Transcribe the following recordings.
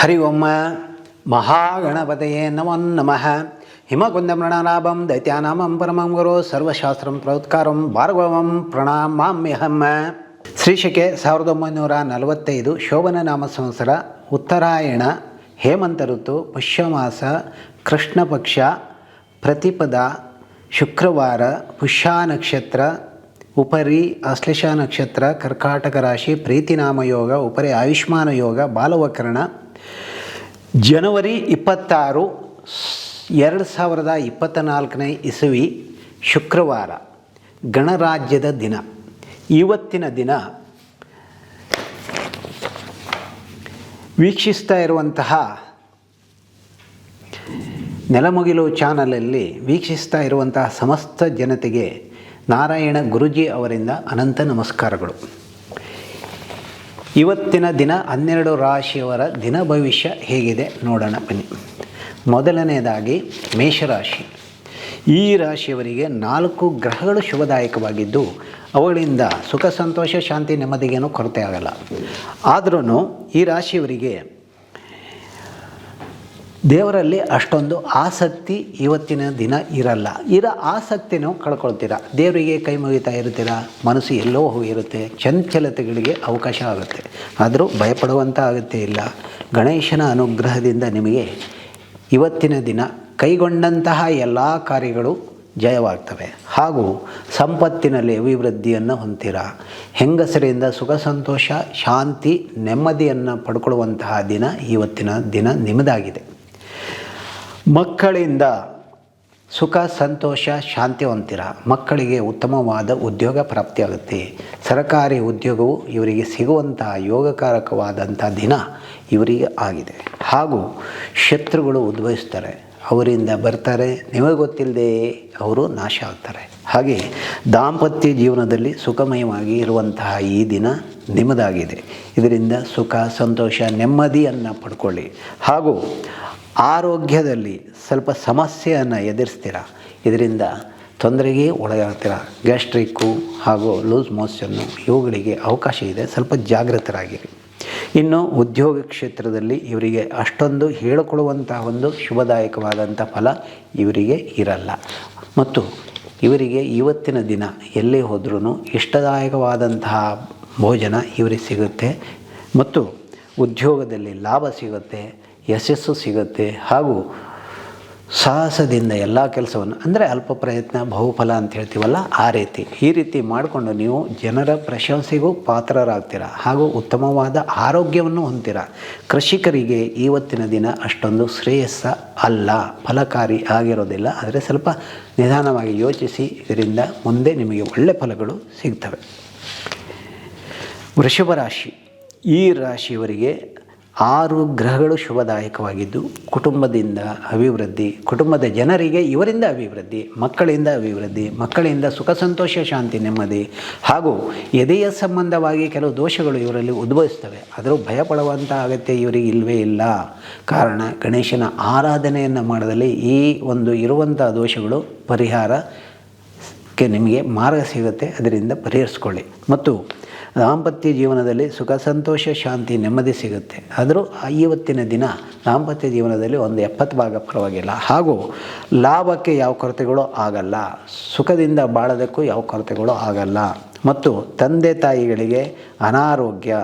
ಹರಿ ಓಂ ಮಹಾಗಣಪತಯೇ ನಮೋ. ನಮಃ. ಹಿಮಕುಂದಮೃಣಾಭಂ ದೈತ್ಯಾನಾಮಂ ಪರಮಂ ಗುರು ಸರ್ವಶಾಸ್ತ್ರಂ ಪ್ರೌತ್ಕಾರಂ ಭಾರ್ಗವಂ ಪ್ರಣಾಮಾಮ್ಯಹಂ. ಶ್ರೀಶಕೆ ಸಾವಿರದ ಒಂಬೈನೂರ ನಲವತ್ತೈದು ಶೋಭನ ನಾಮ ಸಂವತ್ಸರ ಉತ್ತರಾಯಣ ಹೇಮಂತ ಋತು ಪುಷ್ಯಮಾಸ ಕೃಷ್ಣ ಪಕ್ಷ ಪ್ರತಿಪದ ಶುಕ್ರವಾರ ಪುಷ್ಯ ನಕ್ಷತ್ರ ಉಪರಿ ಆಶ್ಲೇಷ ನಕ್ಷತ್ರ ಕರ್ಕಾಟಕ ರಾಶಿ ಪ್ರೀತಿನಾಮ ಯೋಗ ಉಪರಿ ಆಯುಷ್ಮಾನ ಯೋಗ ಬಾಲವಕರಣ ಜನವರಿ ಇಪ್ಪತ್ತಾರು, ಎರಡು ಸಾವಿರದ ಇಪ್ಪತ್ತ ನಾಲ್ಕನೇ ಇಸವಿ ಶುಕ್ರವಾರ, ಗಣರಾಜ್ಯದ ದಿನ. ಇವತ್ತಿನ ದಿನ ವೀಕ್ಷಿಸ್ತಾ ಇರುವಂತಹ ನೆಲಮುಗಿಲು ಚಾನಲಲ್ಲಿ ವೀಕ್ಷಿಸ್ತಾ ಇರುವಂತಹ ಸಮಸ್ತ ಜನತೆಗೆ ನಾರಾಯಣ ಗುರುಜಿ ಅವರಿಂದ ಅನಂತ ನಮಸ್ಕಾರಗಳು. ಇವತ್ತಿನ ದಿನ ಹನ್ನೆರಡು ರಾಶಿಯವರ ದಿನ ಭವಿಷ್ಯ ಹೇಗಿದೆ ನೋಡೋಣ ಬನ್ನಿ. ಮೊದಲನೆಯದಾಗಿ ಮೇಷರಾಶಿ. ಈ ರಾಶಿಯವರಿಗೆ ನಾಲ್ಕು ಗ್ರಹಗಳು ಶುಭದಾಯಕವಾಗಿದ್ದು ಅವುಗಳಿಂದ ಸುಖ, ಸಂತೋಷ, ಶಾಂತಿ, ನೆಮ್ಮದಿಗೇನು ಕೊರತೆ ಆಗಲ್ಲ. ಆದ್ರೂ ಈ ರಾಶಿಯವರಿಗೆ ದೇವರಲ್ಲಿ ಅಷ್ಟೊಂದು ಆಸಕ್ತಿ ಇವತ್ತಿನ ದಿನ ಇರಲ್ಲ. ಇರ ಆಸಕ್ತಿನೂ ಕಳ್ಕೊಳ್ತೀರ? ದೇವರಿಗೆ ಕೈ ಮುಗಿತಾ ಇರ್ತೀರಾ ಮನಸ್ಸು ಎಲ್ಲೋ ಹೋಗಿರುತ್ತೆ. ಚಂಚಲತೆಗಳಿಗೆ ಅವಕಾಶ ಆಗುತ್ತೆ ಆದರೂ ಭಯಪಡುವಂಥ ಅಗತ್ಯ ಇಲ್ಲ. ಗಣೇಶನ ಅನುಗ್ರಹದಿಂದ ನಿಮಗೆ ಇವತ್ತಿನ ದಿನ ಕೈಗೊಂಡಂತಹ ಎಲ್ಲ ಕಾರ್ಯಗಳು ಜಯವಾಗ್ತವೆ. ಹಾಗೂ ಸಂಪತ್ತಿನಲ್ಲಿ ಅಭಿವೃದ್ಧಿಯನ್ನು ಹೊಂದಿರ ಹೆಂಗಸರಿಂದ ಸುಖ, ಸಂತೋಷ, ಶಾಂತಿ, ನೆಮ್ಮದಿಯನ್ನು ಪಡ್ಕೊಳ್ಳುವಂತಹ ದಿನ ಇವತ್ತಿನ ದಿನ ನಿಮ್ಮದಾಗಿದೆ. ಮಕ್ಕಳಿಂದ ಸುಖ, ಸಂತೋಷ, ಶಾಂತಿ ಹೊಂದಿರ ಮಕ್ಕಳಿಗೆ ಉತ್ತಮವಾದ ಉದ್ಯೋಗ ಪ್ರಾಪ್ತಿಯಾಗುತ್ತೆ ಸರಕಾರಿ ಉದ್ಯೋಗವು ಇವರಿಗೆ ಸಿಗುವಂತಹ ಯೋಗಕಾರಕವಾದಂಥ ದಿನ ಇವರಿಗೆ ಆಗಿದೆ. ಹಾಗೂ ಶತ್ರುಗಳು ಉದ್ಭವಿಸ್ತಾರೆ. ಅವರಿಂದ ಬರ್ತಾರೆ. ನಿಮಗೆ ಗೊತ್ತಿಲ್ಲದೆ ಅವರು ನಾಶ ಆಗ್ತಾರೆ. ಹಾಗೆ ದಾಂಪತ್ಯ ಜೀವನದಲ್ಲಿ ಸುಖಮಯವಾಗಿ ಇರುವಂತಹ ಈ ದಿನ ನಿಮ್ಮದಾಗಿದೆ. ಇದರಿಂದ ಸುಖ, ಸಂತೋಷ, ನೆಮ್ಮದಿಯನ್ನು ಪಡ್ಕೊಳ್ಳಿ. ಹಾಗೂ ಆರೋಗ್ಯದಲ್ಲಿ ಸ್ವಲ್ಪ ಸಮಸ್ಯೆಯನ್ನು ಎದುರಿಸ್ತೀರ? ಇದರಿಂದ ತೊಂದರೆಗೆ ಒಳಗಾಗ್ತೀರ? ಗ್ಯಾಸ್ಟ್ರಿಕ್ಕು ಹಾಗೂ ಲೂಸ್ ಮೋಷನ್ನು ಇವುಗಳಿಗೆ ಅವಕಾಶ ಇದೆ. ಸ್ವಲ್ಪ ಜಾಗೃತರಾಗಿರಿ. ಇನ್ನು ಉದ್ಯೋಗ ಕ್ಷೇತ್ರದಲ್ಲಿ ಇವರಿಗೆ ಅಷ್ಟೊಂದು ಹೇಳಿಕೊಳ್ಳುವಂತಹ ಒಂದು ಶುಭದಾಯಕವಾದಂಥ ಫಲ ಇವರಿಗೆ ಇರಲ್ಲ. ಮತ್ತು ಇವರಿಗೆ ಇವತ್ತಿನ ದಿನ ಎಲ್ಲೇ ಹೋದ್ರೂ ಇಷ್ಟದಾಯಕವಾದಂತಹ ಭೋಜನ ಇವರಿಗೆ ಸಿಗುತ್ತೆ. ಮತ್ತು ಉದ್ಯೋಗದಲ್ಲಿ ಲಾಭ ಸಿಗುತ್ತೆ. ಯಶಸ್ಸು ಸಿಗುತ್ತೆ ಹಾಗೂ ಸಾಹಸದಿಂದ ಎಲ್ಲ ಕೆಲಸವನ್ನು, ಅಂದರೆ ಅಲ್ಪ ಪ್ರಯತ್ನ, ಬಹುಫಲ ಅಂತ ಹೇಳ್ತೀವಲ್ಲ, ಆ ರೀತಿ. ಈ ರೀತಿ ಮಾಡಿಕೊಂಡು ನೀವು ಜನರ ಪ್ರಶಂಸೆಗೂ ಪಾತ್ರರಾಗ್ತೀರ ಹಾಗೂ ಉತ್ತಮವಾದ ಆರೋಗ್ಯವನ್ನು ಹೊಂದಿರ ಕೃಷಿಕರಿಗೆ ಇವತ್ತಿನ ದಿನ ಅಷ್ಟೊಂದು ಶ್ರೇಯಸ್ಸ ಅಲ್ಲ, ಫಲಕಾರಿ ಆಗಿರೋದಿಲ್ಲ. ಆದರೆ ಸ್ವಲ್ಪ ನಿಧಾನವಾಗಿ ಯೋಚಿಸಿ, ಇದರಿಂದ ಮುಂದೆ ನಿಮಗೆ ಒಳ್ಳೆ ಫಲಗಳು ಸಿಗ್ತವೆ. ವೃಷಭ ರಾಶಿ. ಈ ರಾಶಿಯವರಿಗೆ ಆರು ಗ್ರಹಗಳು ಶುಭದಾಯಕವಾಗಿದ್ದು ಕುಟುಂಬದಿಂದ ಅಭಿವೃದ್ಧಿ, ಕುಟುಂಬದ ಜನರಿಗೆ ಇವರಿಂದ ಅಭಿವೃದ್ಧಿ, ಮಕ್ಕಳಿಂದ ಅಭಿವೃದ್ಧಿ, ಮಕ್ಕಳಿಂದ ಸುಖ, ಸಂತೋಷ, ಶಾಂತಿ, ನೆಮ್ಮದಿ ಹಾಗೂ ಎದೆಯ ಸಂಬಂಧವಾಗಿ ಕೆಲವು ದೋಷಗಳು ಇವರಲ್ಲಿ ಉದ್ಭವಿಸ್ತವೆ ಆದರೂ ಭಯಪಡುವಂಥ ಅಗತ್ಯ ಇವರಿಗೆ ಇಲ್ಲವೇ ಇಲ್ಲ. ಕಾರಣ ಗಣೇಶನ ಆರಾಧನೆಯನ್ನು ಮಾಡಿದಲ್ಲಿ ಈ ಒಂದು ಇರುವಂಥ ದೋಷಗಳು ಪರಿಹಾರಕ್ಕೆ ನಿಮಗೆ ಮಾರ್ಗ ಸಿಗುತ್ತೆ. ಅದರಿಂದ ಪರಿಹರಿಸ್ಕೊಳ್ಳಿ. ಮತ್ತು ದಾಂಪತ್ಯ ಜೀವನದಲ್ಲಿ ಸುಖ, ಸಂತೋಷ, ಶಾಂತಿ, ನೆಮ್ಮದಿ ಸಿಗುತ್ತೆ. ಆದರೂ ಇವತ್ತಿನ ದಿನ ದಾಂಪತ್ಯ ಜೀವನದಲ್ಲಿ ಒಂದು ಎಪ್ಪತ್ತು ಭಾಗ ಪರವಾಗಿಲ್ಲ. ಹಾಗೂ ಲಾಭಕ್ಕೆ ಯಾವ ಕೊರತೆಗಳು ಆಗಲ್ಲ. ಸುಖದಿಂದ ಬಾಳೋದಕ್ಕೂ ಯಾವ ಕೊರತೆಗಳು ಆಗಲ್ಲ. ಮತ್ತು ತಂದೆ ತಾಯಿಗಳಿಗೆ ಅನಾರೋಗ್ಯ,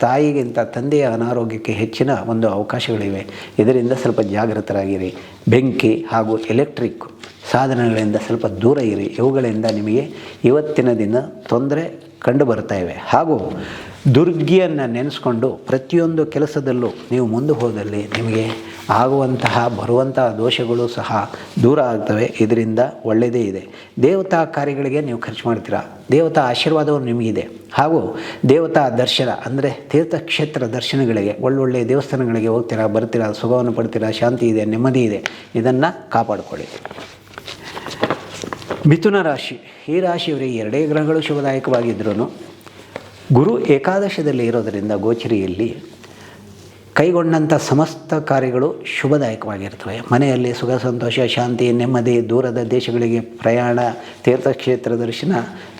ತಾಯಿಗಿಂತ ತಂದೆಯ ಅನಾರೋಗ್ಯಕ್ಕೆ ಹೆಚ್ಚಿನ ಒಂದು ಅವಕಾಶಗಳಿವೆ. ಇದರಿಂದ ಸ್ವಲ್ಪ ಜಾಗೃತರಾಗಿರಿ. ಬೆಂಕಿ ಹಾಗೂ ಎಲೆಕ್ಟ್ರಿಕ್ ಸಾಧನಗಳಿಂದ ಸ್ವಲ್ಪ ದೂರ ಇರಿ. ಇವುಗಳಿಂದ ನಿಮಗೆ ಇವತ್ತಿನ ದಿನ ತೊಂದರೆ ಕಂಡು ಬರ್ತಾ ಇವೆ ಹಾಗೂ ದುರ್ಗಿಯನ್ನು ನೆನೆಸ್ಕೊಂಡು ಪ್ರತಿಯೊಂದು ಕೆಲಸದಲ್ಲೂ ನೀವು ಮುಂದೆ ಹೋದಲ್ಲಿ ನಿಮಗೆ ಆಗುವಂತಹ, ಬರುವಂತಹ ದೋಷಗಳು ಸಹ ದೂರ ಆಗ್ತವೆ. ಇದರಿಂದ ಒಳ್ಳೆಯದೇ ಇದೆ. ದೇವತಾ ಕಾರ್ಯಗಳಿಗೆ ನೀವು ಖರ್ಚು ಮಾಡ್ತೀರಾ? ದೇವತಾ ಆಶೀರ್ವಾದವು ನಿಮಗಿದೆ. ಹಾಗೂ ದೇವತಾ ದರ್ಶನ ಅಂದರೆ ತೀರ್ಥಕ್ಷೇತ್ರ ದರ್ಶನಗಳಿಗೆ ಒಳ್ಳೊಳ್ಳೆಯ ದೇವಸ್ಥಾನಗಳಿಗೆ ಹೋಗ್ತೀರಾ, ಬರ್ತೀರಾ, ಸುಖವನ್ನು ಪಡ್ತೀರಾ, ಶಾಂತಿ ಇದೆ, ನೆಮ್ಮದಿ ಇದೆ, ಇದನ್ನು ಕಾಪಾಡಿಕೊಳ್ಳಿ. ಮಿಥುನ ರಾಶಿ. ಈ ರಾಶಿಯವರಿಗೆ ಎರಡೇ ಗ್ರಹಗಳು ಶುಭದಾಯಕವಾಗಿದ್ದರೂ ಗುರು ಏಕಾದಶದಲ್ಲಿ ಇರೋದರಿಂದ ಗೋಚರಿಯಲ್ಲಿ ಕೈಗೊಂಡಂಥ ಸಮಸ್ತ ಕಾರ್ಯಗಳು ಶುಭದಾಯಕವಾಗಿರ್ತವೆ ಮನೆಯಲ್ಲಿ ಸುಖ, ಸಂತೋಷ, ಶಾಂತಿ, ನೆಮ್ಮದಿ, ದೂರದ ದೇಶಗಳಿಗೆ ಪ್ರಯಾಣ, ತೀರ್ಥಕ್ಷೇತ್ರ ದರ್ಶನ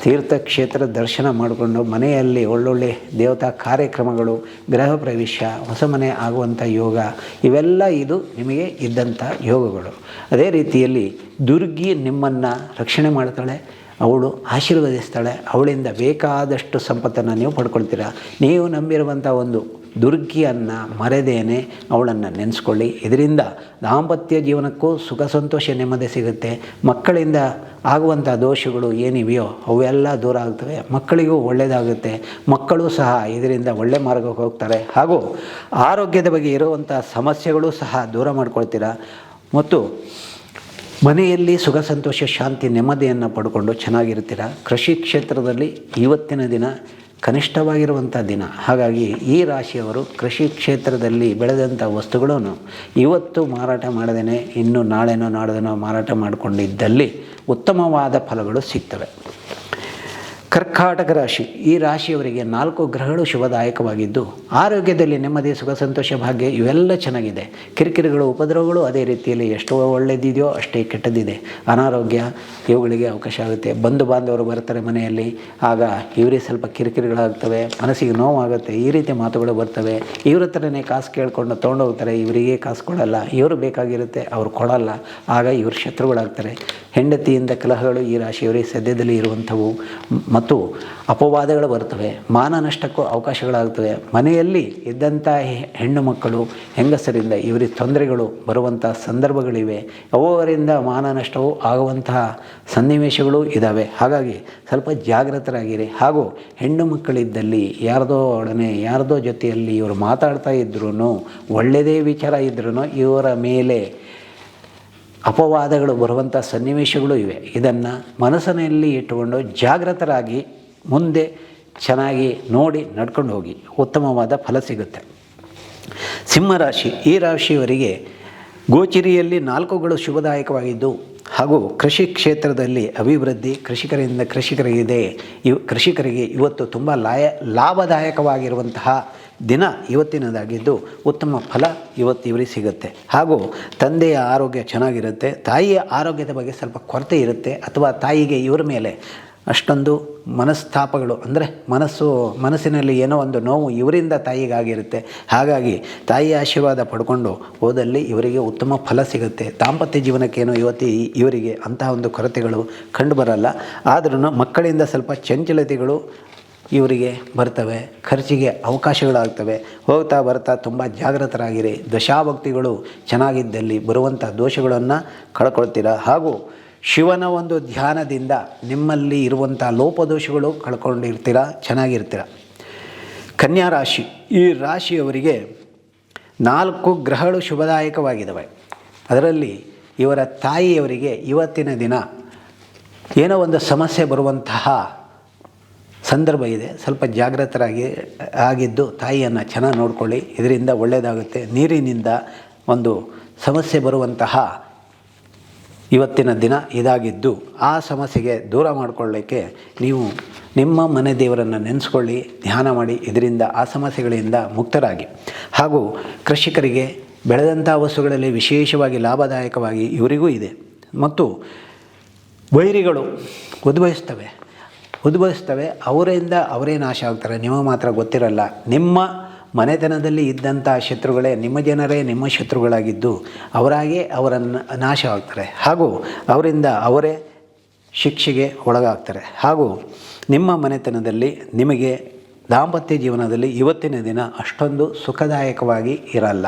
ತೀರ್ಥಕ್ಷೇತ್ರ ದರ್ಶನ ಮಾಡಿಕೊಂಡು ಮನೆಯಲ್ಲಿ ಒಳ್ಳೊಳ್ಳೆ ದೇವತಾ ಕಾರ್ಯಕ್ರಮಗಳು, ಗೃಹ ಪ್ರವೇಶ, ಹೊಸ ಮನೆ ಆಗುವಂಥ ಯೋಗ, ಇವೆಲ್ಲ ಇದು ನಿಮಗೆ ಇದ್ದಂಥ ಯೋಗಗಳು. ಅದೇ ರೀತಿಯಲ್ಲಿ ದುರ್ಗಿ ನಿಮ್ಮನ್ನು ರಕ್ಷಣೆ ಮಾಡ್ತಾಳೆ. ಅವಳು ಆಶೀರ್ವದಿಸ್ತಾಳೆ. ಅವಳಿಂದ ಬೇಕಾದಷ್ಟು ಸಂಪತ್ತನ್ನು ನೀವು ಪಡ್ಕೊಳ್ತೀರ. ನೀವು ನಂಬಿರುವಂಥ ಒಂದು ದುರ್ಗಿಯನ್ನು ಮರೆದೇನೆ ಅವಳನ್ನು ನೆನೆಸ್ಕೊಳ್ಳಿ. ಇದರಿಂದ ದಾಂಪತ್ಯ ಜೀವನಕ್ಕೂ ಸುಖ ಸಂತೋಷ ನೆಮ್ಮದಿ ಸಿಗುತ್ತೆ. ಮಕ್ಕಳಿಂದ ಆಗುವಂಥ ದೋಷಗಳು ಏನಿವೆಯೋ ಅವೆಲ್ಲ ದೂರ ಆಗ್ತವೆ. ಮಕ್ಕಳಿಗೂ ಒಳ್ಳೆಯದಾಗುತ್ತೆ ಮಕ್ಕಳು ಸಹ ಇದರಿಂದ ಒಳ್ಳೆ ಮಾರ್ಗಕ್ಕೆ ಹೋಗ್ತಾರೆ. ಹಾಗೂ ಆರೋಗ್ಯದ ಬಗ್ಗೆ ಇರುವಂಥ ಸಮಸ್ಯೆಗಳು ಸಹ ದೂರ ಮಾಡ್ಕೊಳ್ತೀರಾ. ಮತ್ತು ಮನೆಯಲ್ಲಿ ಸುಖ, ಸಂತೋಷ, ಶಾಂತಿ, ನೆಮ್ಮದಿಯನ್ನು ಪಡ್ಕೊಂಡು ಚೆನ್ನಾಗಿರ್ತೀರ? ಕೃಷಿ ಕ್ಷೇತ್ರದಲ್ಲಿ ಇವತ್ತಿನ ದಿನ ಕನಿಷ್ಠವಾಗಿರುವಂಥ ದಿನ. ಹಾಗಾಗಿ ಈ ರಾಶಿಯವರು ಕೃಷಿ ಕ್ಷೇತ್ರದಲ್ಲಿ ಬೆಳೆದಂಥ ವಸ್ತುಗಳನ್ನು ಇವತ್ತು ಮಾರಾಟ ಮಾಡದೇನೆ, ಇನ್ನು ನಾಳೆನೋ ನಾಡದೇನೋ ಮಾರಾಟ ಮಾಡಿಕೊಂಡಿದ್ದಲ್ಲಿ ಉತ್ತಮವಾದ ಫಲಗಳು ಸಿಗ್ತವೆ. ಕರ್ಕಾಟಕ ರಾಶಿ. ಈ ರಾಶಿಯವರಿಗೆ ನಾಲ್ಕು ಗ್ರಹಗಳು ಶುಭದಾಯಕವಾಗಿದ್ದು, ಆರೋಗ್ಯದಲ್ಲಿ ನೆಮ್ಮದಿ, ಸುಖ, ಸಂತೋಷ, ಭಾಗ್ಯ ಇವೆಲ್ಲ ಚೆನ್ನಾಗಿದೆ. ಕಿರಿಕಿರಿಗಳು, ಉಪದ್ರವಗಳು ಅದೇ ರೀತಿಯಲ್ಲಿ ಎಷ್ಟು ಒಳ್ಳೆಯದಿದೆಯೋ ಅಷ್ಟೇ ಕೆಟ್ಟದಿದೆ. ಅನಾರೋಗ್ಯ ಇವುಗಳಿಗೆ ಅವಕಾಶ ಆಗುತ್ತೆ. ಬಂಧು ಬಾಂಧವರು ಬರ್ತಾರೆ ಮನೆಯಲ್ಲಿ, ಆಗ ಇವರಿಗೆ ಸ್ವಲ್ಪ ಕಿರಿಕಿರಿಗಳಾಗ್ತವೆ, ಮನಸ್ಸಿಗೆ ನೋವಾಗುತ್ತೆ, ಈ ರೀತಿ ಮಾತುಗಳು ಬರ್ತವೆ. ಇವ್ರ ಹತ್ರನೇ ಕಾಸು ಕೇಳಿಕೊಂಡು ತೊಗೊಂಡೋಗ್ತಾರೆ, ಇವರಿಗೆ ಕಾಸು ಕೊಡಲ್ಲ. ಇವರು ಬೇಕಾಗಿರುತ್ತೆ, ಅವ್ರು ಕೊಡಲ್ಲ. ಆಗ ಇವರು ಶತ್ರುಗಳಾಗ್ತಾರೆ. ಹೆಂಡತಿಯಿಂದ ಕಲಹಗಳು ಈ ರಾಶಿಯವರಿಗೆ ಸದ್ಯದಲ್ಲಿ ಇರುವಂಥವು. ಮತ್ತು ಅಪವಾದಗಳು ಬರ್ತವೆ ಮಾನ ನಷ್ಟಕ್ಕೂ ಅವಕಾಶಗಳಾಗ್ತವೆ. ಮನೆಯಲ್ಲಿ ಇದ್ದಂಥ ಹೆಣ್ಣು ಮಕ್ಕಳು, ಹೆಂಗಸರಿಂದ ಇವರಿಗೆ ತೊಂದರೆಗಳು ಬರುವಂಥ ಸಂದರ್ಭಗಳಿವೆ. ಅವರಿಂದ ಮಾನ ನಷ್ಟವು ಆಗುವಂತಹ ಸನ್ನಿವೇಶಗಳು ಇದ್ದಾವೆ ಹಾಗಾಗಿ ಸ್ವಲ್ಪ ಜಾಗೃತರಾಗಿರಿ ಹಾಗೂ ಹೆಣ್ಣು ಮಕ್ಕಳಿದ್ದಲ್ಲಿ ಯಾರದೋ ಒಡನೆ, ಯಾರದೋ ಜೊತೆಯಲ್ಲಿ ಇವರು ಮಾತಾಡ್ತಾ ಇದ್ರೂ ಒಳ್ಳೆಯದೇ ವಿಚಾರ ಇದ್ರೂ ಇವರ ಮೇಲೆ ಅಪವಾದಗಳು ಬರುವಂಥ ಸನ್ನಿವೇಶಗಳು ಇವೆ. ಇದನ್ನು ಮನಸ್ಸಿನಲ್ಲಿ ಇಟ್ಟುಕೊಂಡು ಜಾಗೃತರಾಗಿ ಮುಂದೆ ಚೆನ್ನಾಗಿ ನೋಡಿ ನಡ್ಕೊಂಡು ಹೋಗಿ. ಉತ್ತಮವಾದ ಫಲ ಸಿಗುತ್ತೆ. ಸಿಂಹರಾಶಿ, ಈ ರಾಶಿಯವರಿಗೆ ಗೋಚರಿಯಲ್ಲಿ ನಾಲ್ಕುಗಳು ಶುಭದಾಯಕವಾಗಿದ್ದು, ಹಾಗೂ ಕೃಷಿ ಕ್ಷೇತ್ರದಲ್ಲಿ ಅಭಿವೃದ್ಧಿ, ಕೃಷಿಕರಿಂದ ಕೃಷಿಕರಿಗಿದೆ. ಇವ್, ಕೃಷಿಕರಿಗೆ ಇವತ್ತು ತುಂಬ ಲಾಯ, ಲಾಭದಾಯಕವಾಗಿರುವಂತಹ ದಿನ ಇವತ್ತಿನದಾಗಿದ್ದು ಉತ್ತಮ ಫಲ ಇವತ್ತು ಇವರಿಗೆ ಸಿಗುತ್ತೆ. ಹಾಗೂ ತಂದೆಯ ಆರೋಗ್ಯ ಚೆನ್ನಾಗಿರುತ್ತೆ, ತಾಯಿಯ ಆರೋಗ್ಯದ ಬಗ್ಗೆ ಸ್ವಲ್ಪ ಕೊರತೆ ಇರುತ್ತೆ, ಅಥವಾ ತಾಯಿಗೆ ಇವರ ಮೇಲೆ ಅಷ್ಟೊಂದು ಮನಸ್ತಾಪಗಳು, ಅಂದರೆ ಮನಸ್ಸು, ಮನಸ್ಸಿನಲ್ಲಿ ಏನೋ ಒಂದು ನೋವು ಇವರಿಂದ ತಾಯಿಗಾಗಿರುತ್ತೆ. ಹಾಗಾಗಿ ತಾಯಿಯ ಆಶೀರ್ವಾದ ಪಡ್ಕೊಂಡು ಹೋದಲ್ಲಿ ಇವರಿಗೆ ಉತ್ತಮ ಫಲ ಸಿಗುತ್ತೆ. ದಾಂಪತ್ಯ ಜೀವನಕ್ಕೇನೋ ಇವತ್ತು ಇವರಿಗೆ ಅಂತಹ ಒಂದು ಕೊರತೆಗಳು ಕಂಡುಬರಲ್ಲ ಆದ್ರೂ ಮಕ್ಕಳಿಂದ ಸ್ವಲ್ಪ ಚಂಚಲತೆಗಳು ಇವರಿಗೆ ಬರ್ತವೆ, ಖರ್ಚಿಗೆ ಅವಕಾಶಗಳಾಗ್ತವೆ. ಹೋಗ್ತಾ ಬರ್ತಾ ತುಂಬ ಜಾಗೃತರಾಗಿರಿ ದಶಾಭಕ್ತಿಗಳು ಚೆನ್ನಾಗಿದ್ದಲ್ಲಿ ಬರುವಂಥ ದೋಷಗಳನ್ನು ಕಳ್ಕೊಳ್ತೀರ. ಹಾಗೂ ಶಿವನ ಒಂದು ಧ್ಯಾನದಿಂದ ನಿಮ್ಮಲ್ಲಿ ಇರುವಂಥ ಲೋಪದೋಷಗಳು ಕಳ್ಕೊಂಡಿರ್ತೀರ, ಚೆನ್ನಾಗಿರ್ತೀರ. ಕನ್ಯಾ ರಾಶಿ, ಈ ರಾಶಿಯವರಿಗೆ ನಾಲ್ಕು ಗ್ರಹಗಳು ಶುಭದಾಯಕವಾಗಿದ್ದಾವೆ ಅದರಲ್ಲಿ ಇವರ ತಾಯಿಯವರಿಗೆ ಇವತ್ತಿನ ದಿನ ಏನೋ ಒಂದು ಸಮಸ್ಯೆ ಬರುವಂತಹ ಸಂದರ್ಭ ಇದೆ. ಸ್ವಲ್ಪ ಜಾಗೃತರಾಗಿ ಆಗಿದ್ದು ತಾಯಿಯನ್ನು ಚೆನ್ನಾಗಿ ನೋಡ್ಕೊಳ್ಳಿ. ಇದರಿಂದ ಒಳ್ಳೆಯದಾಗುತ್ತೆ ನೀರಿನಿಂದ ಒಂದು ಸಮಸ್ಯೆ ಬರುವಂತಹ ಇವತ್ತಿನ ದಿನ ಇದಾಗಿದ್ದು, ಆ ಸಮಸ್ಯೆಗೆ ದೂರ ಮಾಡಿಕೊಳ್ಳಿಕ್ಕೆ ನೀವು ನಿಮ್ಮ ಮನೆ ದೇವರನ್ನು ನೆನೆಸ್ಕೊಳ್ಳಿ, ಧ್ಯಾನ ಮಾಡಿ. ಇದರಿಂದ ಆ ಸಮಸ್ಯೆಗಳಿಂದ ಮುಕ್ತರಾಗಿ. ಹಾಗೂ ಕೃಷಿಕರಿಗೆ ಬೆಳೆದಂಥ ವಸ್ತುಗಳಲ್ಲಿ ವಿಶೇಷವಾಗಿ ಲಾಭದಾಯಕವಾಗಿ ಇವರಿಗೂ ಇದೆ. ಮತ್ತು ವೈರಿಗಳು ಉದ್ಭವಿಸ್ತವೆ. ಉದ್ಭವಿಸ್ತವೆ ಅವರಿಂದ ಅವರೇ ನಾಶ ಆಗ್ತಾರೆ. ನಿಮಗೆ ಮಾತ್ರ ಗೊತ್ತಿರಲ್ಲ. ನಿಮ್ಮ ಮನೆತನದಲ್ಲಿ ಇದ್ದಂಥ ಶತ್ರುಗಳೇ ನಿಮ್ಮ ಜನರೇ ನಿಮ್ಮ ಶತ್ರುಗಳಾಗಿದ್ದು ಅವರಾಗೇ ಅವರನ್ನು ನಾಶ ಆಗ್ತಾರೆ. ಹಾಗೂ ಅವರಿಂದ ಅವರೇ ಶಿಕ್ಷೆಗೆ ಒಳಗಾಗ್ತಾರೆ. ಹಾಗೂ ನಿಮ್ಮ ಮನೆತನದಲ್ಲಿ ನಿಮಗೆ ದಾಂಪತ್ಯ ಜೀವನದಲ್ಲಿ ಇವತ್ತಿನ ದಿನ ಅಷ್ಟೊಂದು ಸುಖದಾಯಕವಾಗಿ ಇರಲ್ಲ.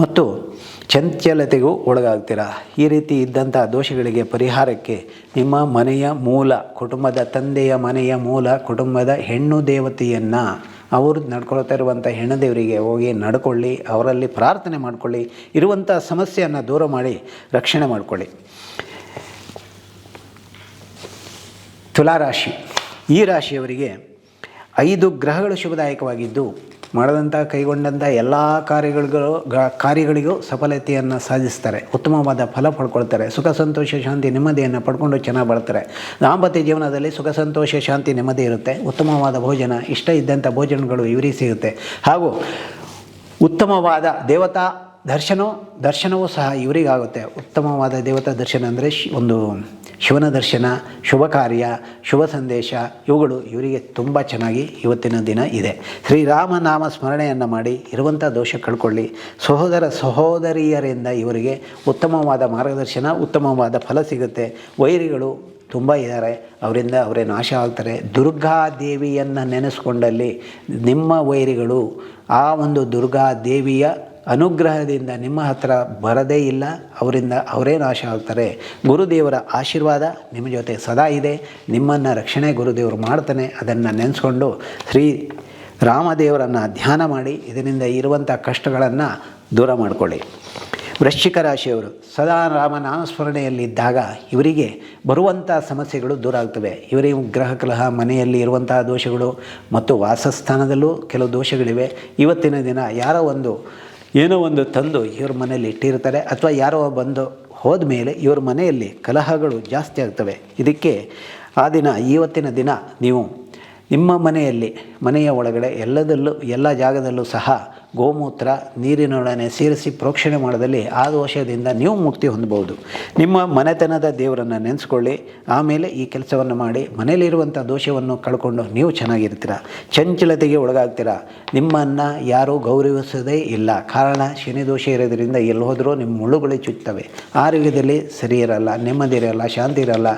ಮತ್ತು ಚಂಚಲತೆಗೂ ಒಳಗಾಗ್ತೀರ? ಈ ರೀತಿ ಇದ್ದಂಥ ದೋಷಗಳಿಗೆ ಪರಿಹಾರಕ್ಕೆ ನಿಮ್ಮ ಮನೆಯ ಮೂಲ, ಕುಟುಂಬದ ತಂದೆಯ ಮನೆಯ ಮೂಲ, ಕುಟುಂಬದ ಹೆಣ್ಣು ದೇವತೆಯನ್ನು ಅವರು ನಡ್ಕೊಳ್ತಾ ಇರುವಂಥ ಹೆಣ್ಣು ದೇವರಿಗೆ ಹೋಗಿ ನಡ್ಕೊಳ್ಳಿ, ಅವರಲ್ಲಿ ಪ್ರಾರ್ಥನೆ ಮಾಡಿಕೊಳ್ಳಿ, ಇರುವಂಥ ಸಮಸ್ಯೆಯನ್ನು ದೂರ ಮಾಡಿ ರಕ್ಷಣೆ ಮಾಡಿಕೊಳ್ಳಿ. ತುಲಾರಾಶಿ. ಈ ರಾಶಿಯವರಿಗೆ ಐದು ಗ್ರಹಗಳು ಶುಭದಾಯಕವಾಗಿದ್ದು ಮಾಡದಂಥ ಕೈಗೊಂಡಂಥ ಎಲ್ಲ ಕಾರ್ಯಗಳಿಗೂ ಕಾರ್ಯಗಳಿಗೂ ಸಫಲತೆಯನ್ನು ಸಾಧಿಸ್ತಾರೆ. ಉತ್ತಮವಾದ ಫಲ ಪಡ್ಕೊಳ್ತಾರೆ. ಸುಖ, ಸಂತೋಷ, ಶಾಂತಿ, ನೆಮ್ಮದಿಯನ್ನು ಪಡ್ಕೊಂಡು ಚೆನ್ನಾಗಿ ಬರ್ತಾರೆ. ದಾಂಪತ್ಯ ಜೀವನದಲ್ಲಿ ಸುಖ, ಸಂತೋಷ, ಶಾಂತಿ, ನೆಮ್ಮದಿ ಇರುತ್ತೆ. ಉತ್ತಮವಾದ ಭೋಜನ, ಇಷ್ಟ ಇದ್ದಂಥ ಭೋಜನಗಳು ಇವರಿಗೆ ಸಿಗುತ್ತೆ. ಹಾಗೂ ಉತ್ತಮವಾದ ದೇವತಾ ದರ್ಶನವೂ ದರ್ಶನವೂ ಸಹ ಇವರಿಗಾಗುತ್ತೆ. ಉತ್ತಮವಾದ ದೇವತಾ ದರ್ಶನ ಅಂದರೆ ಒಂದು ಶಿವನ ದರ್ಶನ, ಶುಭ ಕಾರ್ಯ, ಶುಭ ಸಂದೇಶ, ಇವುಗಳು ಇವರಿಗೆ ತುಂಬ ಚೆನ್ನಾಗಿ ಇವತ್ತಿನ ದಿನ ಇದೆ. ಶ್ರೀರಾಮ ನಾಮ ಸ್ಮರಣೆಯನ್ನು ಮಾಡಿ ಇರುವಂಥ ದೋಷ ಕಳ್ಕೊಳ್ಳಿ. ಸಹೋದರ ಸಹೋದರಿಯರಿಂದ ಇವರಿಗೆ ಉತ್ತಮವಾದ ಮಾರ್ಗದರ್ಶನ, ಉತ್ತಮವಾದ ಫಲ ಸಿಗುತ್ತೆ. ವೈರಿಗಳು ತುಂಬ ಇದ್ದಾರೆ. ಅವರಿಂದ ಅವರೇ ನಾಶ ಆಗ್ತಾರೆ. ದುರ್ಗಾದೇವಿಯನ್ನು ನೆನೆಸ್ಕೊಂಡಲ್ಲಿ ನಿಮ್ಮ ವೈರಿಗಳು ಆ ಒಂದು ದುರ್ಗಾದೇವಿಯ ಅನುಗ್ರಹದಿಂದ ನಿಮ್ಮ ಹತ್ರ ಬರದೇ ಇಲ್ಲ. ಅವರಿಂದ ಅವರೇ ನಾಶ ಆಗ್ತಾರೆ ಗುರುದೇವರ ಆಶೀರ್ವಾದ ನಿಮ್ಮ ಜೊತೆ ಸದಾ ಇದೆ. ನಿಮ್ಮನ್ನು ರಕ್ಷಣೆ ಗುರುದೇವರು ಮಾಡ್ತಾನೆ. ಅದನ್ನು ನೆನೆಸ್ಕೊಂಡು ಶ್ರೀ ರಾಮದೇವರನ್ನು ಧ್ಯಾನ ಮಾಡಿ, ಇದರಿಂದ ಇರುವಂಥ ಕಷ್ಟಗಳನ್ನು ದೂರ ಮಾಡಿಕೊಳ್ಳಿ. ವೃಶ್ಚಿಕ ರಾಶಿಯವರು, ಸದಾ ರಾಮ ನಾಮಸ್ಮರಣೆಯಲ್ಲಿದ್ದಾಗ ಇವರಿಗೆ ಬರುವಂಥ ಸಮಸ್ಯೆಗಳು ದೂರ ಆಗ್ತವೆ. ಇವರಿಗೆ ಗ್ರಹ, ಕಲಹ, ಮನೆಯಲ್ಲಿ ಇರುವಂತಹ ದೋಷಗಳು ಮತ್ತು ವಾಸಸ್ಥಾನದಲ್ಲೂ ಕೆಲವು ದೋಷಗಳಿವೆ. ಇವತ್ತಿನ ದಿನ ಯಾರೋ ಒಂದು ಏನೋ ಒಂದು ತಂದು ಇವ್ರ ಮನೆಯಲ್ಲಿ ಇಟ್ಟಿರ್ತಾರೆ ಅಥವಾ ಯಾರೋ ಬಂದು ಹೋದ ಮೇಲೆ ಇವ್ರ ಮನೆಯಲ್ಲಿ ಕಲಹಗಳು ಜಾಸ್ತಿ ಆಗ್ತವೆ. ಇದಕ್ಕೆ ಆ ದಿನ ಇವತ್ತಿನ ದಿನ ನೀವು ನಿಮ್ಮ ಮನೆಯಲ್ಲಿ, ಮನೆಯ ಒಳಗಡೆ ಎಲ್ಲದಲ್ಲೂ, ಎಲ್ಲ ಜಾಗದಲ್ಲೂ ಸಹ ಗೋಮೂತ್ರ ನೀರಿನೊಡನೆ ಸೇರಿಸಿ ಪ್ರೋಕ್ಷಣೆ ಮಾಡೋದಲ್ಲಿ ಆ ದೋಷದಿಂದ ನೀವು ಮುಕ್ತಿ ಹೊಂದಬಹುದು. ನಿಮ್ಮ ಮನೆತನದ ದೇವರನ್ನು ನೆನೆಸ್ಕೊಳ್ಳಿ. ಆಮೇಲೆ ಈ ಕೆಲಸವನ್ನು ಮಾಡಿ ಮನೆಯಲ್ಲಿರುವಂಥ ದೋಷವನ್ನು ಕಳ್ಕೊಂಡು ನೀವು ಚೆನ್ನಾಗಿರ್ತೀರ. ಚಂಚಲತೆಗೆ ಒಳಗಾಗ್ತೀರ. ನಿಮ್ಮನ್ನು ಯಾರೂ ಗೌರವಿಸೋದೇ ಇಲ್ಲ. ಕಾರಣ ಶನಿ ದೋಷ ಇರೋದ್ರಿಂದ ಎಲ್ಲಿ ಹೋದರೂ ನಿಮ್ಮ ಮುಳ್ಳುಗಳು ಚುಚ್ಚುತ್ತವೆ. ಆರೋಗ್ಯದಲ್ಲಿ ಸರಿ ಇರಲ್ಲ, ನೆಮ್ಮದಿ ಇರಲ್ಲ, ಶಾಂತಿ ಇರಲ್ಲ,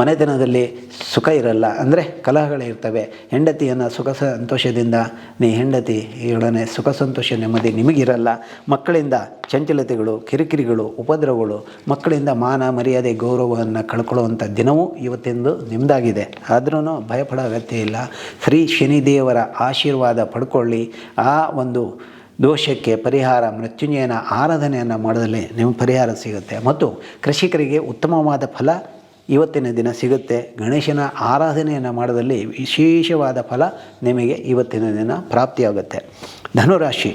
ಮನೆತನದಲ್ಲಿ ಸುಖ ಇರಲ್ಲ. ಅಂದರೆ ಕಲಹಗಳಿರ್ತವೆ ಹೆಂಡತಿಯನ್ನು ಸುಖ ಸಂತೋಷದಿಂದ, ನೀ ಹೆಂಡತಿ ಸುಖ ಸಂತೋಷ ನೆಮ್ಮದಿ ನಿಮಗಿರಲ್ಲ. ಮಕ್ಕಳಿಂದ ಚಂಚಲತೆಗಳು, ಕಿರಿಕಿರಿಗಳು, ಉಪದ್ರವಗಳು, ಮಕ್ಕಳಿಂದ ಮಾನ, ಮರ್ಯಾದೆ, ಗೌರವವನ್ನು ಕಳ್ಕೊಳ್ಳುವಂಥ ದಿನವೂ ಇವತ್ತೆಂದು ನಿಮ್ಮದಾಗಿದೆ ಆದ್ರೂ ಭಯಪಡೋ ಅಗತ್ಯ ಇಲ್ಲ. ಶ್ರೀ ಶನಿದೇವರ ಆಶೀರ್ವಾದ ಪಡ್ಕೊಳ್ಳಿ. ಆ ಒಂದು ದೋಷಕ್ಕೆ ಪರಿಹಾರ, ಮೃತ್ಯುಂಜಯನ ಆರಾಧನೆಯನ್ನು ಮಾಡಿದಲ್ಲಿ ನಿಮ್ಮ ಪರಿಹಾರ ಸಿಗುತ್ತೆ. ಮತ್ತು ಕೃಷಿಕರಿಗೆ ಉತ್ತಮವಾದ ಫಲ ಇವತ್ತಿನ ದಿನ ಸಿಗುತ್ತೆ. ಗಣೇಶನ ಆರಾಧನೆಯನ್ನು ಮಾಡೋದಲ್ಲಿ ವಿಶೇಷವಾದ ಫಲ ನಿಮಗೆ ಇವತ್ತಿನ ದಿನ ಪ್ರಾಪ್ತಿಯಾಗುತ್ತೆ. ಧನುರಾಶಿ,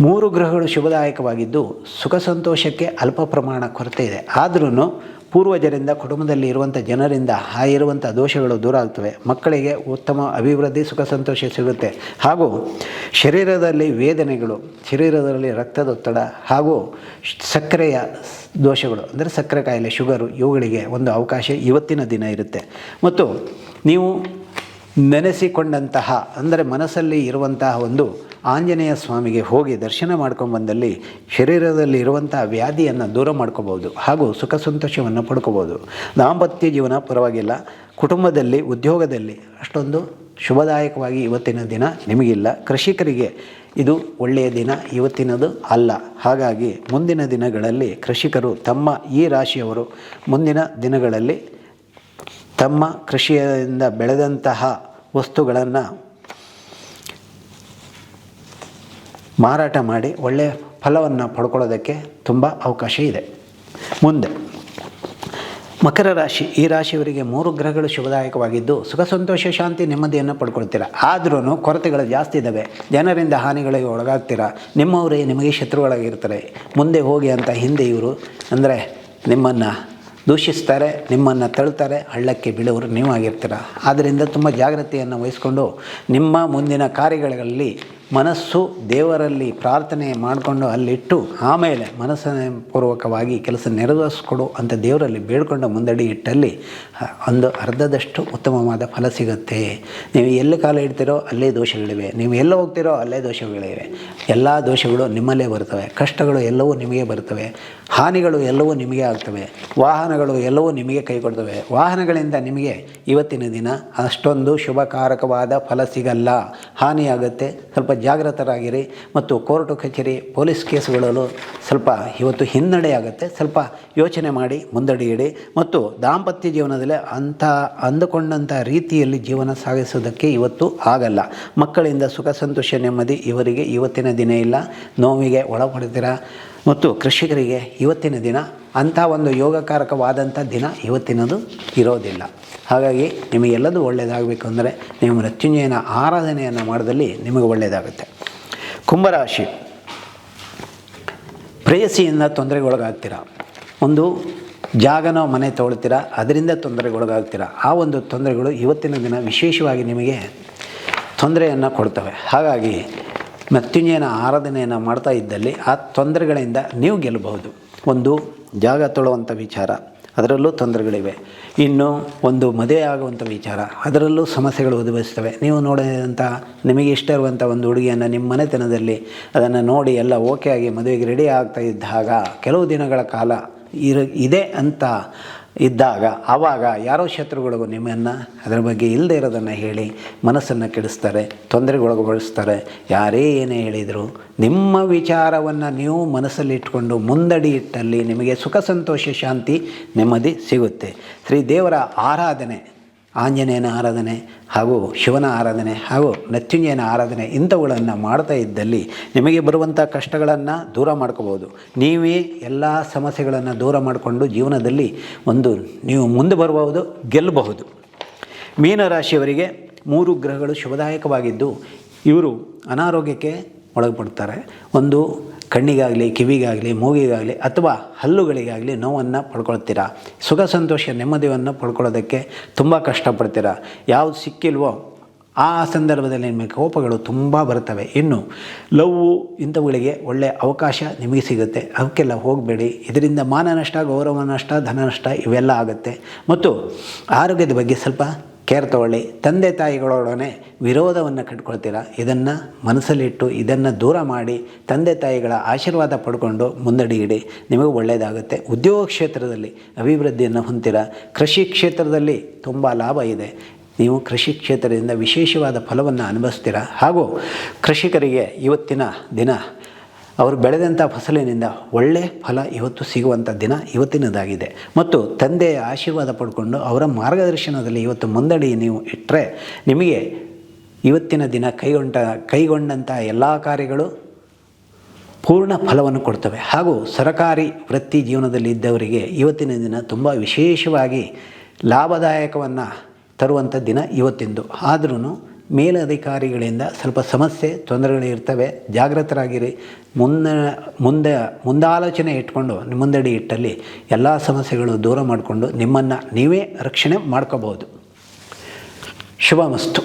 ಮೂರು ಗ್ರಹಗಳು ಶುಭದಾಯಕವಾಗಿದ್ದು ಸುಖ ಸಂತೋಷಕ್ಕೆ ಅಲ್ಪ ಪ್ರಮಾಣ ಕೊರತೆ ಇದೆ. ಆದ್ರೂ ಪೂರ್ವಜರಿಂದ ಕುಟುಂಬದಲ್ಲಿ ಇರುವಂಥ ಜನರಿಂದ ಆ ಇರುವಂಥ ದೋಷಗಳು ದೂರ ಆಗ್ತವೆ. ಮಕ್ಕಳಿಗೆ ಉತ್ತಮ ಅಭಿವೃದ್ಧಿ, ಸುಖ, ಸಂತೋಷ ಸಿಗುತ್ತೆ. ಹಾಗೂ ಶರೀರದಲ್ಲಿ ವೇದನೆಗಳು, ಶರೀರದಲ್ಲಿ ರಕ್ತದೊತ್ತಡ ಹಾಗೂ ಸಕ್ಕರೆಯ ದೋಷಗಳು, ಅಂದರೆ ಸಕ್ಕರೆ ಕಾಯಿಲೆ, ಶುಗರು, ಇವುಗಳಿಗೆ ಒಂದು ಅವಕಾಶ ಇವತ್ತಿನ ದಿನ ಇರುತ್ತೆ. ಮತ್ತು ನೀವು ನೆನೆಸಿಕೊಂಡಂತಹ, ಅಂದರೆ ಮನಸ್ಸಲ್ಲಿ ಇರುವಂತಹ ಒಂದು ಆಂಜನೇಯ ಸ್ವಾಮಿಗೆ ಹೋಗಿ ದರ್ಶನ ಮಾಡ್ಕೊಂಡು ಬಂದಲ್ಲಿ ಶರೀರದಲ್ಲಿ ಇರುವಂತಹ ವ್ಯಾಧಿಯನ್ನು ದೂರ ಮಾಡ್ಕೋಬೋದು ಹಾಗೂ ಸುಖ ಸಂತೋಷವನ್ನು ಪಡ್ಕೋಬೋದು. ದಾಂಪತ್ಯ ಜೀವನ ಪರವಾಗಿಲ್ಲ. ಕುಟುಂಬದಲ್ಲಿ, ಉದ್ಯೋಗದಲ್ಲಿ ಅಷ್ಟೊಂದು ಶುಭದಾಯಕವಾಗಿ ಇವತ್ತಿನ ದಿನ ನಿಮಗಿಲ್ಲ. ಕೃಷಿಕರಿಗೆ ಇದು ಒಳ್ಳೆಯ ದಿನ, ಇವತ್ತಿನದು ಅಲ್ಲ. ಹಾಗಾಗಿ ಮುಂದಿನ ದಿನಗಳಲ್ಲಿ ಕೃಷಿಕರು ತಮ್ಮ ಈ ರಾಶಿಯವರು ಮುಂದಿನ ದಿನಗಳಲ್ಲಿ ತಮ್ಮ ಕೃಷಿಯಿಂದ ಬೆಳೆದಂತಹ ವಸ್ತುಗಳನ್ನು ಮಾರಾಟ ಮಾಡಿ ಒಳ್ಳೆಯ ಫಲವನ್ನು ಪಡ್ಕೊಳ್ಳೋದಕ್ಕೆ ತುಂಬ ಅವಕಾಶ ಇದೆ. ಮುಂದೆ, ಮಕರ ರಾಶಿ. ಈ ರಾಶಿಯವರಿಗೆ ಮೂರು ಗ್ರಹಗಳು ಶುಭದಾಯಕವಾಗಿದ್ದು, ಸುಖ, ಸಂತೋಷ, ಶಾಂತಿ, ನೆಮ್ಮದಿಯನ್ನು ಪಡ್ಕೊಳ್ತೀರ? ಆದ್ರೂ ಕೊರತೆಗಳು ಜಾಸ್ತಿ ಇದ್ದಾವೆ ಜನರಿಂದ ಹಾನಿಗಳಿಗೆ ಒಳಗಾಗ್ತೀರ? ನಿಮ್ಮವರೇ ನಿಮಗೆ ಶತ್ರುಗಳಾಗಿರ್ತಾರೆ. ಮುಂದೆ ಹೋಗಿ ಅಂತ ಹಿಂದೆ ಇವರು ಅಂದರೆ ನಿಮ್ಮನ್ನು ದೂಷಿಸ್ತಾರೆ, ನಿಮ್ಮನ್ನು ತಳ್ತಾರೆ, ಹಳ್ಳಕ್ಕೆ ಬೀಳೋರು ನೀವಾಗಿರ್ತೀರ? ಆದ್ದರಿಂದ ತುಂಬ ಜಾಗ್ರತೆಯನ್ನು ವಹಿಸ್ಕೊಂಡು ನಿಮ್ಮ ಮುಂದಿನ ಕಾರ್ಯಗಳಲ್ಲಿ ಮನಸ್ಸು ದೇವರಲ್ಲಿ ಪ್ರಾರ್ಥನೆ ಮಾಡಿಕೊಂಡು ಅಲ್ಲಿಟ್ಟು ಆಮೇಲೆ ಮನಸ್ಸಿನ ಪೂರ್ವಕವಾಗಿ ಕೆಲಸ ನೆರವೇರಿಸ್ಕೊಡು ಅಂತ ದೇವರಲ್ಲಿ ಬೇಡ್ಕೊಂಡು ಮುಂದಡಿ ಇಟ್ಟಲ್ಲಿ ಒಂದು ಅರ್ಧದಷ್ಟು ಉತ್ತಮವಾದ ಫಲ ಸಿಗುತ್ತೆ. ನೀವು ಎಲ್ಲಿ ಕಾಲ ಇಡ್ತೀರೋ ಅಲ್ಲೇ ದೋಷಗಳಿವೆ. ನೀವು ಎಲ್ಲ ಹೋಗ್ತೀರೋ ಅಲ್ಲೇ ದೋಷಗಳಿವೆ. ಎಲ್ಲ ದೋಷಗಳು ನಿಮ್ಮಲ್ಲೇ ಬರ್ತವೆ. ಕಷ್ಟಗಳು ಎಲ್ಲವೂ ನಿಮಗೆ ಬರ್ತವೆ. ಹಾನಿಗಳು ಎಲ್ಲವೂ ನಿಮಗೆ ಆಗ್ತವೆ. ವಾಹನಗಳು ಎಲ್ಲವೂ ನಿಮಗೆ ಕೈ ವಾಹನಗಳಿಂದ ನಿಮಗೆ ಇವತ್ತಿನ ದಿನ ಅಷ್ಟೊಂದು ಶುಭಕಾರಕವಾದ ಫಲ ಸಿಗಲ್ಲ. ಹಾನಿಯಾಗುತ್ತೆ. ಸ್ವಲ್ಪ ಜಾಗೃತರಾಗಿರಿ ಮತ್ತು ಕೋರ್ಟು ಕಚೇರಿ ಪೊಲೀಸ್ ಕೇಸುಗಳಲ್ಲೂ ಸ್ವಲ್ಪ ಇವತ್ತು ಹಿನ್ನಡೆ ಆಗುತ್ತೆ ಸ್ವಲ್ಪ ಯೋಚನೆ ಮಾಡಿ ಮುಂದಡಿಯಿಡಿ ಮತ್ತು ದಾಂಪತ್ಯ ಜೀವನದಲ್ಲಿ ಅಂಥ ಅಂದುಕೊಂಡಂಥ ರೀತಿಯಲ್ಲಿ ಜೀವನ ಸಾಗಿಸೋದಕ್ಕೆ ಇವತ್ತು ಆಗಲ್ಲ. ಮಕ್ಕಳಿಂದ ಸುಖ, ಸಂತೋಷ, ನೆಮ್ಮದಿ ಇವರಿಗೆ ಇವತ್ತಿನ ದಿನ ಇಲ್ಲ. ನೋವಿಗೆ ಒಳಪಡ್ತೀರ? ಮತ್ತು ಕೃಷಿಕರಿಗೆ ಇವತ್ತಿನ ದಿನ, ಅಂಥ ಒಂದು ಯೋಗಕಾರಕವಾದಂಥ ದಿನ ಇವತ್ತಿನದು ಇರೋದಿಲ್ಲ. ಹಾಗಾಗಿ ನಿಮಗೆಲ್ಲದೂ ಒಳ್ಳೆಯದಾಗಬೇಕು ಅಂದರೆ ನೀವು ಮೃತ್ಯುಂಜಯನ ಆರಾಧನೆಯನ್ನು ಮಾಡಿದಲ್ಲಿ ನಿಮಗೆ ಒಳ್ಳೆಯದಾಗುತ್ತೆ. ಕುಂಭರಾಶಿ, ಪ್ರೇಯಸಿಯಿಂದ ತೊಂದರೆಗೊಳಗಾಗ್ತೀರ. ಒಂದು ಜಾಗನೋ ಮನೆ ತೊಗೊಳ್ತೀರ, ಅದರಿಂದ ತೊಂದರೆಗೊಳಗಾಗ್ತೀರ. ಆ ಒಂದು ತೊಂದರೆಗಳು ಇವತ್ತಿನ ದಿನ ವಿಶೇಷವಾಗಿ ನಿಮಗೆ ತೊಂದರೆಯನ್ನು ಕೊಡ್ತವೆ. ಹಾಗಾಗಿ ಮೃತ್ಯುಂಜಯನ ಆರಾಧನೆಯನ್ನು ಮಾಡ್ತಾ ಇದ್ದಲ್ಲಿ ಆ ತೊಂದರೆಗಳಿಂದ ನೀವು ಗೆಲ್ಲಬಹುದು. ಒಂದು ಜಾಗ ತೊಳುವಂಥ ವಿಚಾರ, ಅದರಲ್ಲೂ ತೊಂದರೆಗಳಿವೆ. ಇನ್ನು ಒಂದು ಮದುವೆ ಆಗುವಂಥ ವಿಚಾರ, ಅದರಲ್ಲೂ ಸಮಸ್ಯೆಗಳು ಉದ್ಭವಿಸ್ತವೆ. ನೀವು ನೋಡಿದಂಥ ನಿಮಗೆ ಇಷ್ಟ ಇರುವಂಥ ಒಂದು ಹುಡುಗಿಯನ್ನು ನಿಮ್ಮ ಮನೆತನದಲ್ಲಿ ಅದನ್ನು ನೋಡಿ ಎಲ್ಲ ಓಕೆ ಆಗಿ ಮದುವೆಗೆ ರೆಡಿ ಆಗ್ತಾ ಇದ್ದಾಗ ಕೆಲವು ದಿನಗಳ ಕಾಲ ಇರ, ಇದೆ ಅಂತ ಇದ್ದಾಗ ಆವಾಗ ಯಾರೋ ಶತ್ರುಗಳು ನಿಮ್ಮನ್ನು ಅದರ ಬಗ್ಗೆ ಇಲ್ಲದೆ ಇರೋದನ್ನು ಹೇಳಿ ಮನಸ್ಸನ್ನು ಕೆಡಿಸ್ತಾರೆ ತೊಂದರೆಗೊಳಗೊಳಿಸ್ತಾರೆ ಯಾರೇ ಏನೇ ಹೇಳಿದರು ನಿಮ್ಮ ವಿಚಾರವನ್ನು ನೀವು ಮನಸ್ಸಲ್ಲಿ ಇಟ್ಕೊಂಡು ಮುಂದಡಿ ಇಟ್ಟಲ್ಲಿ ನಿಮಗೆ ಸುಖ, ಸಂತೋಷ, ಶಾಂತಿ ನೆಮ್ಮದಿ ಸಿಗುತ್ತೆ. ಶ್ರೀ ದೇವರ ಆರಾಧನೆ. ಆಂಜನೇಯನ ಆರಾಧನೆ ಹಾಗೂ ಶಿವನ ಆರಾಧನೆ ಹಾಗೂ ಮೃತ್ಯುಂಜಯನ ಆರಾಧನೆ ಇಂಥವುಗಳನ್ನು ಮಾಡ್ತಾ ಇದ್ದಲ್ಲಿ ನಿಮಗೆ ಬರುವಂಥ ಕಷ್ಟಗಳನ್ನು ದೂರ ಮಾಡ್ಕೋಬೋದು. ನೀವೇ ಎಲ್ಲ ಸಮಸ್ಯೆಗಳನ್ನು ದೂರ ಮಾಡಿಕೊಂಡು ಜೀವನದಲ್ಲಿ ಒಂದು ನೀವು ಮುಂದೆ ಬರಬಹುದು, ಗೆಲ್ಲಬಹುದು. ಮೀನರಾಶಿಯವರಿಗೆ ಮೂರು ಗ್ರಹಗಳು ಶುಭದಾಯಕವಾಗಿದ್ದು ಇವರು ಅನಾರೋಗ್ಯಕ್ಕೆ ಒಳಪಡ್ತಾರೆ. ಒಂದು ಕಣ್ಣಿಗಾಗಲಿ, ಕಿವಿಗಾಗಲಿ, ಮೂಗಿಗಾಗಲಿ ಅಥವಾ ಹಲ್ಲುಗಳಿಗಾಗಲಿ ನೋವನ್ನು ಪಡ್ಕೊಳ್ತೀರಾ? ಸುಖ, ಸಂತೋಷ, ನೆಮ್ಮದಿಯನ್ನು ಪಡ್ಕೊಳ್ಳೋದಕ್ಕೆ ತುಂಬ ಕಷ್ಟಪಡ್ತೀರಾ? ಯಾವುದು ಸಿಕ್ಕಿಲ್ವೋ ಆ ಸಂದರ್ಭದಲ್ಲಿ ನಿಮಗೆ ಕೋಪಗಳು ತುಂಬ ಬರ್ತವೆ ಇನ್ನು ಲವ್ವು ಇಂಥವುಗಳಿಗೆ ಒಳ್ಳೆಯ ಅವಕಾಶ ನಿಮಗೆ ಸಿಗುತ್ತೆ. ಅವಕ್ಕೆಲ್ಲ ಹೋಗಬೇಡಿ. ಇದರಿಂದ ಮಾನ ನಷ್ಟ ಗೌರವ ನಷ್ಟ, ಧನ ನಷ್ಟ ಇವೆಲ್ಲ ಆಗುತ್ತೆ. ಮತ್ತು ಆರೋಗ್ಯದ ಬಗ್ಗೆ ಸ್ವಲ್ಪ ಕೇರ್ ತಗೊಳ್ಳಿ. ತಂದೆ ತಾಯಿಗಳೊಡನೆ ವಿರೋಧವನ್ನು ಕಟ್ಕೊಳ್ತೀರಾ? ಇದನ್ನು ಮನಸ್ಸಲ್ಲಿಟ್ಟು ಇದನ್ನು ದೂರ ಮಾಡಿ ತಂದೆ ತಾಯಿಗಳ ಆಶೀರ್ವಾದ ಪಡ್ಕೊಂಡು ಮುಂದಡಿಗಿಡಿ ನಿಮಗೆ ಒಳ್ಳೆಯದಾಗುತ್ತೆ ಉದ್ಯೋಗ ಕ್ಷೇತ್ರದಲ್ಲಿ ಅಭಿವೃದ್ಧಿಯನ್ನು ಹೊಂದಿರ ಕೃಷಿ ಕ್ಷೇತ್ರದಲ್ಲಿ ತುಂಬ ಲಾಭ ಇದೆ. ನೀವು ಕೃಷಿ ಕ್ಷೇತ್ರದಿಂದ ವಿಶೇಷವಾದ ಫಲವನ್ನು ಅನುಭವಿಸ್ತೀರ? ಹಾಗೂ ಕೃಷಿಕರಿಗೆ ಇವತ್ತಿನ ದಿನ ಅವರು ಬೆಳೆದಂಥ ಫಸಲಿನಿಂದ ಒಳ್ಳೆಯ ಫಲ ಇವತ್ತು ಸಿಗುವಂಥ ದಿನ ಇವತ್ತಿನದಾಗಿದೆ. ಮತ್ತು ತಂದೆಯ ಆಶೀರ್ವಾದ ಪಡ್ಕೊಂಡು ಅವರ ಮಾರ್ಗದರ್ಶನದಲ್ಲಿ ಇವತ್ತು ಮುಂದಡಿ ನೀವು ಇಟ್ಟರೆ ನಿಮಗೆ ಇವತ್ತಿನ ದಿನ ಕೈಗೊಂಡ, ಕೈಗೊಂಡಂಥ ಎಲ್ಲ ಕಾರ್ಯಗಳು ಪೂರ್ಣ ಫಲವನ್ನು ಕೊಡ್ತವೆ. ಹಾಗೂ ಸರಕಾರಿ ವೃತ್ತಿ ಜೀವನದಲ್ಲಿ ಇದ್ದವರಿಗೆ ಇವತ್ತಿನ ದಿನ ತುಂಬ ವಿಶೇಷವಾಗಿ ಲಾಭದಾಯಕವನ್ನು ತರುವಂಥ ದಿನ ಇವತ್ತಿಂದು. ಆದ್ರೂ ಮೇಲಧಿಕಾರಿಗಳಿಂದ ಸ್ವಲ್ಪ ಸಮಸ್ಯೆ, ತೊಂದರೆಗಳು ಇರ್ತವೆ. ಜಾಗೃತರಾಗಿರಿ ಮುಂದೆ ಮುಂದೆ, ಮುಂದಾಲೋಚನೆ ಇಟ್ಕೊಂಡು, ಮುಂದಡಿ ಇಟ್ಟಲ್ಲಿ ಎಲ್ಲ ಸಮಸ್ಯೆಗಳು ದೂರ ಮಾಡಿಕೊಂಡು ನಿಮ್ಮನ್ನು ನೀವೇ ರಕ್ಷಣೆ ಮಾಡ್ಕೋಬೋದು ಶುಭಮಸ್ತು.